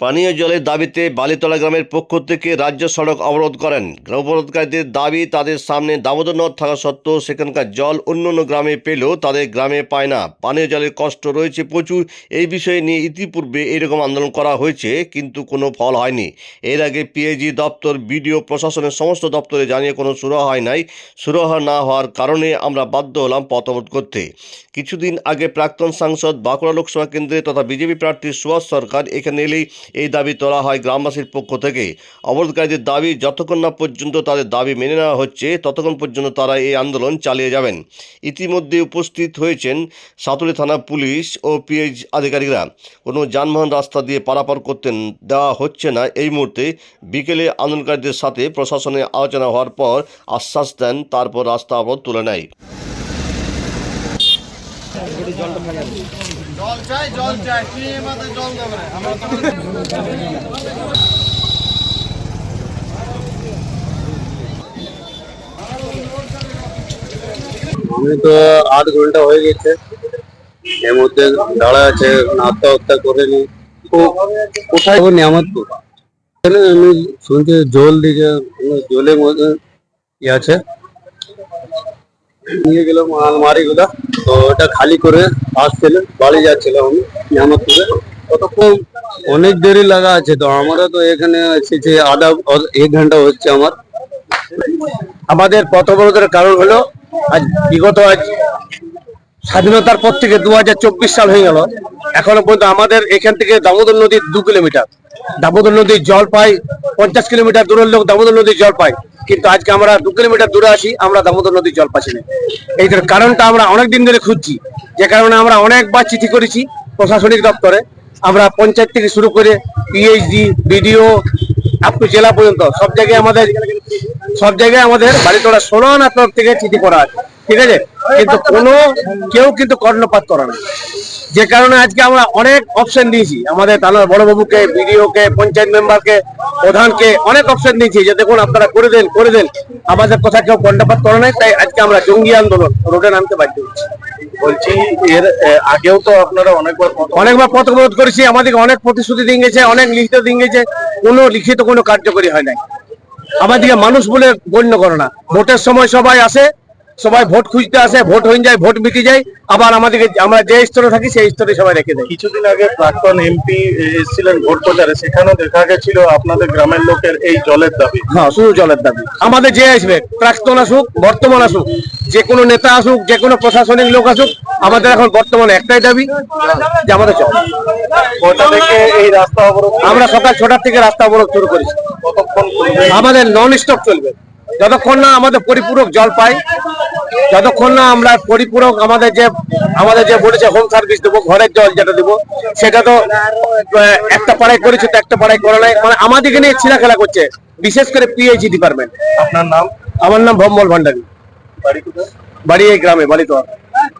পানীয় জলের দাবিতে বালিতলা গ্রামের পক্ষ থেকে রাজ্য সড়ক অবরোধ করেন। অবরোধকারীদের দাবি, তাদের সামনে দামোদর নদ থাকা সত্ত্বেও সেখানকার জল অন্য অন্য গ্রামে পেলেও তাদের গ্রামে পায় না। পানীয় জলের কষ্ট রয়েছে প্রচুর, এই বিষয়ে নিয়ে ইতিপূর্বে এরকম আন্দোলন করা হয়েছে, কিন্তু কোনো ফল হয়নি। এর আগে পিএইচি দপ্তর, বিডিও, প্রশাসনের সমস্ত দপ্তরে জানিয়ে কোনো সুরাহা হয় নাই। সুরাহা না হওয়ার কারণে আমরা বাধ্য হলাম পথ অবরোধ করতে। কিছুদিন আগে প্রাক্তন সাংসদ বাঁকুড়া লোকসভা কেন্দ্রে তথা বিজেপি প্রার্থী সুভাষ সরকার এখানে এলেই এই দাবি তোলা হয় গ্রামবাসীর পক্ষ থেকে। অবরোধকারীদের দাবি, যতক্ষণ না পর্যন্ত তাদের দাবি মেনে নেওয়া হচ্ছে, ততক্ষণ পর্যন্ত তারা এই আন্দোলন চালিয়ে যাবেন। ইতিমধ্যে উপস্থিত হয়েছেন সাতুলি থানা পুলিশ ও পিএইচ আধিকারিকরা। কোনো যানবাহন রাস্তা দিয়ে পারাপার করতে দেওয়া হচ্ছে না। এই মুহূর্তে বিকেলে আন্দোলনকারীদের সাথে প্রশাসনের আলোচনা হওয়ার পর আশ্বাস দেন, তারপর রাস্তা অবরোধ তুলে নেয়। আমি তো আট ঘণ্টা হয়ে গেছে। এর মধ্যে দাঁড়া আছে, নাস্তা হত্যা করে নি। ও, কোথায়? নিয়ামতপুর। আমি শুনছি জল দিকে জলের মধ্যে ই আছে। নিয়ে গেলাম আলমারি গুলা তো ওটা খালি করে আসছিল, বাড়ি যাচ্ছিলাম নিয়ামতপুরে। কতক্ষণ? অনেক দেরি লাগা আছে তো আমরা তো এখানে এসেছি আধা এক ঘণ্টা হচ্ছে আমার। আমাদের পথ অবরোধের কারণ হলো, আজ বিগত আজ স্বাধীনতার পর থেকে দু হাজার চব্বিশ সাল হয়ে গেল। এখনও পর্যন্ত আমাদের এখান থেকে দামোদর নদীর দু কিলোমিটার। দামোদর নদীর জল পাই, পঞ্চাশ কিলোমিটার দূরের লোক দামোদর নদীর জল পাই কিন্তু আজকে আমরা দু কিলোমিটার দূরে আসি আমরা দামোদর নদীর জল পাচ্ছি না এইটার কারণটা আমরা অনেক দিন ধরে খুঁজছি, যে কারণে আমরা অনেকবার চিঠি করেছি প্রশাসনিক দপ্তরে। আমরা পঞ্চায়েত থেকে শুরু করে পিএইচডি বিডিও আপ টু জেলা পর্যন্ত, সব জায়গায় আমাদের সব জায়গায় আমাদের বাড়ি বাড়িতলা সোনানা তরফ থেকে চিঠি করা আছে, ঠিক আছে? কিন্তু কোনো কেউ কিন্তু কর্ণপাত করে না। যে কারণে আজকে আমরা অনেক অপশন দিয়েছি। আমাদের থানার বড়বাবুকে বিডিওকে পঞ্চায়েত মেম্বারকে প্রধানকে অনেক অপশন দিয়েছি যে দেখুন আপনারা করে দেন করে দেন। আমাদের কথা কেউ কর্ণপাত করে নাই তাই আজকে আমরা জঙ্গি আন্দোলন রোডে নামতে বাধ্য হচ্ছি। বলছি এর আগেও তো আপনারা অনেকবার অনেকবার করেছি আমাদেরকে অনেক প্রতিশ্রুতি দিয়ে গেছে অনেক লিখিত দিয়ে গেছে কোনো লিখিত কোনো কার্যকরী হয় নাই। আমাদেরকে মানুষ বলে গণ্য করে না। ভোটের সময় সবাই আসে সবাই ভোট খুঁজতে আসে ভোট হয়ে যায় ভোট মিটে যায় আবার আমাদেরকে আমরা যে স্তরে থাকি সেই স্তরে সবাই রেখে দেয়। কিছুদিন আগে প্রাক্তন এমপি এসেছিলেন ভোট প্রচারে সেখানেও দেখা গেছিল আপনাদের গ্রামের লোকের এই জলের দাবি। হ্যাঁ শুধু জলের দাবি। আমাদের যে আসবে প্রাক্তন আসুক বর্তমান আসুক যে কোনো নেতা আসুক যে কোনো প্রশাসনিক লোক আসুক আমাদের এখন বর্তমানে একটাই দাবি যে আমাদের কটা থেকে এই রাস্তা অবরোধ? আমরা সকাল ছটার থেকে রাস্তা অবরোধ শুরু করেছি। কতক্ষণ আমাদের নন স্টপ চলবে। যতক্ষণ না আমাদের পরিপূরক জল পাই যতক্ষণ না আমরা পরিপূরক আমাদের যে আমাদের যে বলেছে হোম সার্ভিস দেবো ঘরের জল যেটা দেবো সেটা তো একটা পাড়ায় করেছে তো একটা পাড়ায় করা নাই। মানে আমাদেরকে নিয়ে ছিলা খেলা করছে বিশেষ করে পিএইচি ডিপার্টমেন্ট আপনার নাম? আমার নাম ভম্বল ভান্ডারী। বাড়ি কোথায়? বাড়ি এই গ্রামে বাড়ি তো